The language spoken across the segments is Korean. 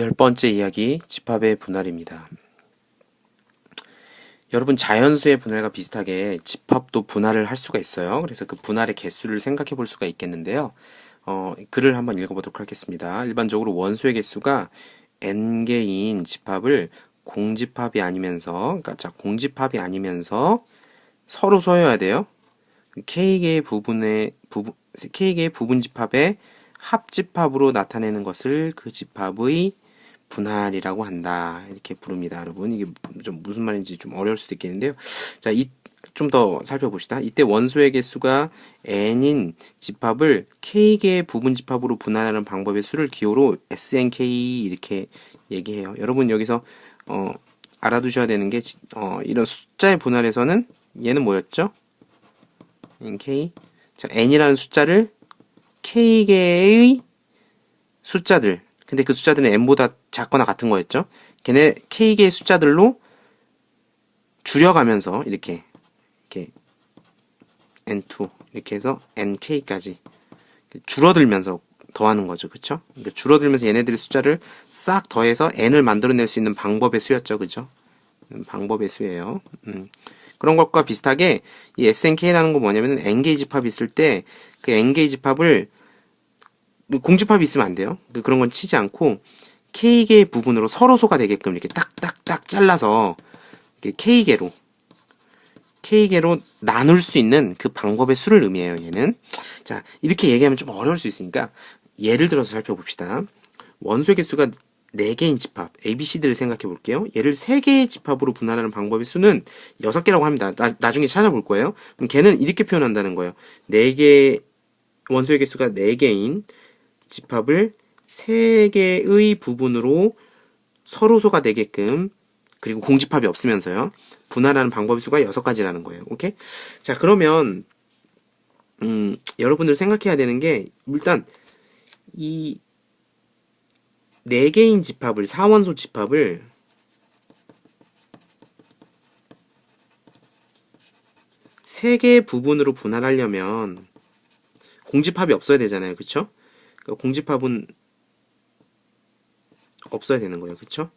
열 번째 이야기 집합의 분할입니다. 여러분 자연수의 분할과 비슷하게 집합도 분할을 할 수가 있어요. 그래서 그 분할의 개수를 생각해 볼 수가 있겠는데요. 어, 글을 한번 읽어보도록 하겠습니다. 일반적으로 원수의 개수가 n개인 집합을 공집합이 아니면서, 그러니까 자, 공집합이 아니면서 서로 서여야 돼요. k개의 부분의 부분 k개의 부분 집합의 합집합으로 나타내는 것을 그 집합의 분할이라고 한다. 이렇게 부릅니다, 여러분. 이게 좀 무슨 말인지 좀 어려울 수도 있겠는데요. 자, 이 좀 더 살펴봅시다. 이때 원소의 개수가 n인 집합을 k개의 부분 집합으로 분할하는 방법의 수를 기호로 snk 이렇게 얘기해요. 여러분 여기서 어, 알아두셔야 되는 게 어, 이런 숫자의 분할에서는 얘는 뭐였죠? k 자, n이라는 숫자를 k개의 숫자들 근데 그 숫자들은 n보다 작거나 같은 거였죠. 걔네 k개의 숫자들로 줄여가면서 이렇게 이렇게 n2 이렇게 해서 nk까지 줄어들면서 더하는 거죠. 그쵸? 그러니까 줄어들면서 얘네들의 숫자를 싹 더해서 n을 만들어낼 수 있는 방법의 수였죠. 그죠? 음, 방법의 수예요. 음. 그런 것과 비슷하게 이 SNK라는 거 뭐냐면 n개의 집합이 있을 때 그 n개의 집합을 공집합이 있으면 안 돼요. 그 그런 건 치지 않고 K개의 부분으로 서로소가 되게끔 이렇게 딱딱딱 잘라서 K개로 K개로 나눌 수 있는 그 방법의 수를 의미해요. 얘는 자 이렇게 얘기하면 좀 어려울 수 있으니까 예를 들어서 살펴봅시다. 원소의 개수가 4개인 집합 ABCD를 생각해 볼게요. 얘를 3개의 집합으로 분할하는 방법의 수는 6개라고 합니다. 나, 나중에 찾아볼 거예요. 그럼 걔는 이렇게 표현한다는 거예요. 4개 원소의 개수가 4개인 집합을 세 개의 부분으로 서로소가 되게끔 그리고 공집합이 없으면서요. 분할하는 방법의 수가 여섯 가지라는 거예요. 오케이? 자, 그러면 음, 여러분들 생각해야 되는 게 일단 이 네 개인 집합을 사원소 집합을 세 개의 부분으로 분할하려면 공집합이 없어야 되잖아요. 그쵸? 그러니까 공집합은 없어야 되는 거예요. 그쵸?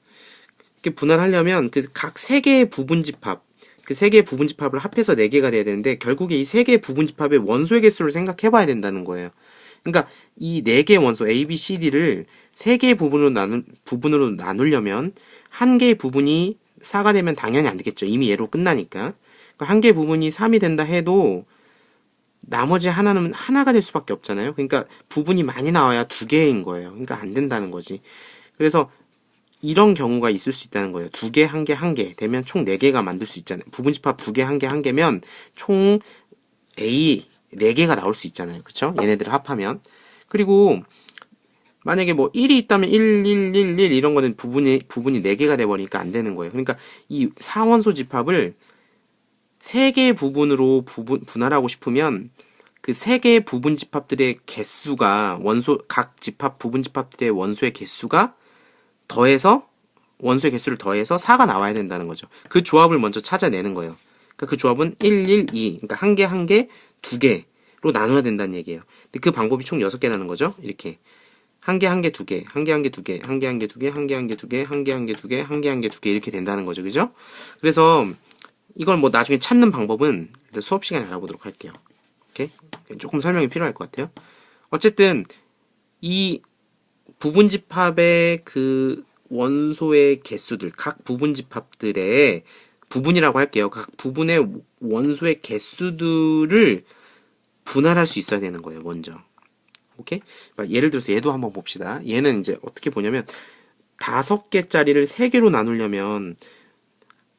이렇게 분할하려면 그 각 세 개의 부분 집합, 그 세 개의 부분 집합을 합해서 네 개가 돼야 되는데 결국에 이 세 개의 부분 집합의 원소의 개수를 생각해 봐야 된다는 거예요. 그러니까 이 네 개의 원소 A, B, C, D를 세 개의 부분으로 나누 부분으로 나누려면 한 개의 부분이 4가 되면 당연히 안 되겠죠. 이미 얘로 끝나니까. 그러니까 한 개의 부분이 3이 된다 해도 나머지 하나는 하나가 될 수밖에 없잖아요. 그러니까 부분이 많이 나와야 두 개인 거예요. 그러니까 안 된다는 거지. 그래서 이런 경우가 있을 수 있다는 거예요. 두 개, 한 개, 한 개 되면 총 네 개가 만들 수 있잖아요. 부분집합 두 개, 한 개, 한 개면 총 A 네 개가 나올 수 있잖아요. 그쵸? 얘네들을 합하면. 그리고 만약에 뭐 1이 있다면 1, 1, 1, 1 이런 거는 부분이, 부분이 4개가 돼 버리니까 안 되는 거예요. 그러니까 이 사원소 집합을 세 개의 부분으로 부분, 분할하고 싶으면 그 세 개의 부분 집합들의 개수가 원소 각 집합 부분 집합들의 원소의 개수가 더해서 원소의 개수를 더해서 4가 나와야 된다는 거죠. 그 조합을 먼저 찾아내는 거예요. 그러니까 그 조합은 1, 1, 2. 그러니까 한 개, 한 개, 두 개로 나눠야 된다는 얘기예요. 근데 그 방법이 총 6개라는 거죠. 이렇게. 한 개, 한 개, 두 개, 한 개, 한 개, 두 개, 한 개, 한 개, 두 개, 한 개, 한 개, 두 개, 한 개, 한 개, 두 개, 한 개, 한 개, 두 개, 이렇게 된다는 거죠. 그죠? 그래서 이걸 뭐 나중에 찾는 방법은 수업 시간에 알아보도록 할게요. 오케이? 조금 설명이 필요할 것 같아요. 어쨌든 이 부분 집합의 그 원소의 개수들, 각 부분 집합들의 부분이라고 할게요. 각 부분의 원소의 개수들을 분할할 수 있어야 되는 거예요, 먼저. 오케이? 예를 들어서 얘도 한번 봅시다. 얘는 이제 어떻게 보냐면 다섯 개짜리를 세 개로 나누려면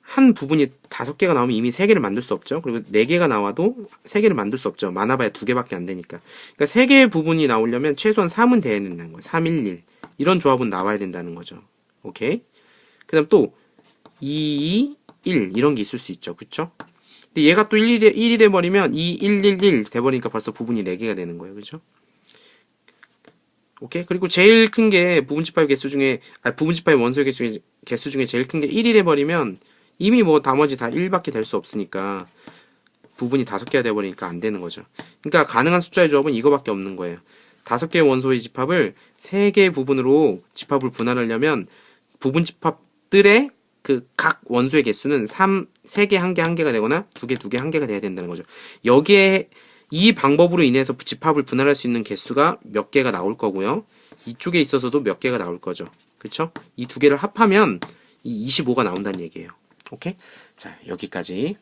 한 부분이 다섯 개가 나오면 이미 세 개를 만들 수 없죠. 그리고 네 개가 나와도 세 개를 만들 수 없죠. 많아봐야 두 개밖에 안 되니까. 그러니까 세 개의 부분이 나오려면 최소한 3은 돼야 된다는 거예요. 3, 1, 1. 이런 조합은 나와야 된다는 거죠. 오케이? 그 다음 또 2, 2, 1 이런 게 있을 수 있죠. 그쵸? 근데 얘가 또 1, 1이, 1이 돼버리면 2, 1, 1, 1 돼버리니까 벌써 부분이 4개가 되는 거예요. 그죠? 오케이? 그리고 제일 큰 게 부분집합 개수 중에, 아, 부분집합의 원소의 개수 중에, 개수 중에 제일 큰 게 1이 돼버리면 이미 뭐 나머지 다 1밖에 될 수 없으니까 부분이 다섯 개가 돼버리니까 안 되는 거죠. 그러니까 가능한 숫자의 조합은 이거밖에 없는 거예요. 다섯 개의 원소의 집합을 세 개의 부분으로 집합을 분할하려면 부분 집합들의 그 각 원소의 개수는 3, 3개, 1개, 1개가 되거나 2개, 2개, 1개가 돼야 된다는 거죠. 여기에 이 방법으로 인해서 집합을 분할할 수 있는 개수가 몇 개가 나올 거고요. 이쪽에 있어서도 몇 개가 나올 거죠. 그쵸? 이두 개를 합하면 이 25가 나온다는 얘기예요. 오케이? 자, 여기까지.